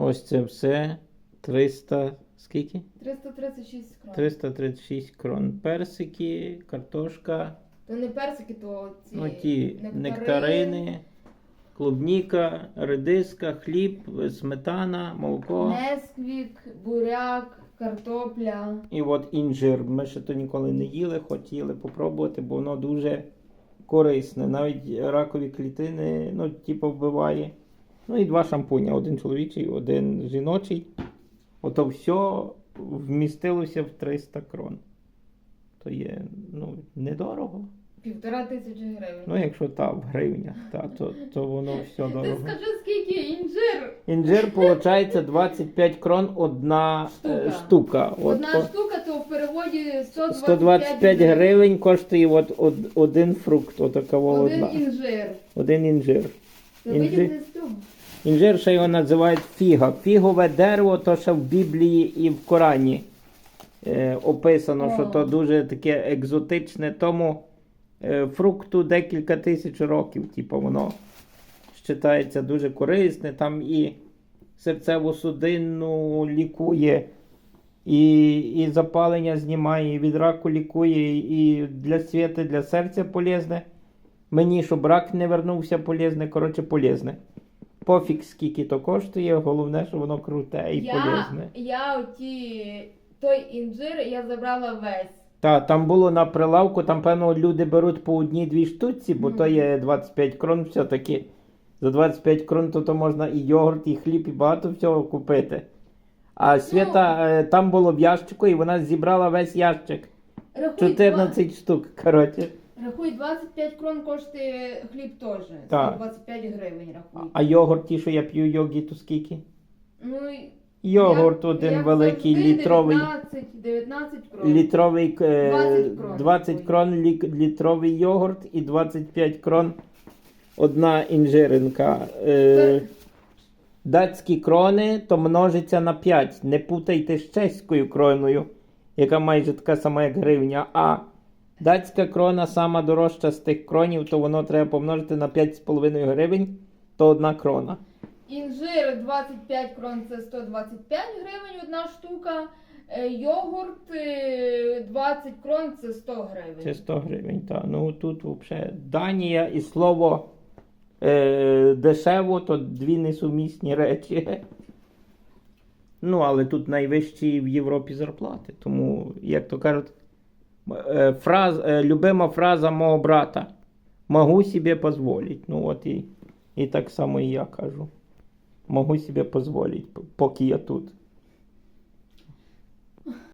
Ось це все. 300. Скільки? 336 крон. 336 крон. Персики, картошка, То не персики, то ці ну ті нектарини, клубніка, редиска, хліб, сметана, молоко. Несквік, буряк, картопля. І от інжир. Ми ще то ніколи не їли, хотіли попробувати, бо воно дуже корисне. Навіть ракові клітини, ну, типу, вбиває. Ну і два шампуня: один чоловічий, один жіночий. Ото все вмістилося в 300 крон. То є ну, недорого. Півтора тисячі гривень. Ну, якщо та в гривнях, та, то, то воно все Ти дорого. скажи, скільки інжир? Інжир, виходить, 25 крон одна е, Штука. штука. От, Одна штука, то в переводі 125, 125 гривень коштує от, од- один фрукт, отакова Один одна. інжир. Один інжир. Ти Інжир. з цього. Інжир ще його називають фіга. Фігове дерево, то ще в Біблії і в Корані е, описано, що то дуже таке екзотичне, тому е, фрукту декілька тисяч років, типу, воно вважається дуже корисне, там і серцево-судинну лікує, і, і запалення знімає, і від раку лікує, і для світа, для серця полезне. Мені, щоб рак не вернувся, полезне, коротше, полезне. Пофіг, скільки то коштує, головне, що воно круте і Я, полезне. я оті, той інжир я забрала весь. Та, там було на прилавку, там, певно, люди беруть по одній-дві штуці, бо то є 25 крон все-таки. За 25 крон то, то можна і йогурт, і хліб, і багато всього купити. А Свята е, там було в ящику, і вона зібрала весь ящик. Рахуй, 14 штук, коротше. Рахуй 25 крон коштує хліб теж. Так. 125 гривень рахуй. А йогурт, ті, що я п'ю йогі, то скільки? Ну, і Йогурт як- один як великий, завжди, літровий. 19, 19 крон. Літровий е, 20 крон. 20 крон лі- літровий йогурт і 25 крон одна інжиринка. Е, датські крони то множиться на 5. Не путайте з чеською кроною, яка майже така сама, як гривня. А датська крона сама дорожча з тих кронів, то воно треба помножити на 5,5 гривень, то одна крона. Інжир 25 крон це 125 гривень одна штука. Е, Йогурт е, 20 крон це 100 гривень. Це 100 гривень. Та. Ну тут взагалі Данія і слово е, дешево, то дві несумісні речі. Ну, але тут найвищі в Європі зарплати. Тому, як то кажуть, е, Е, фраз, е, любима фраза мого брата. Могу себе позволить. Ну, от і, і так само і я кажу. Могу себе позволить, поки я тут.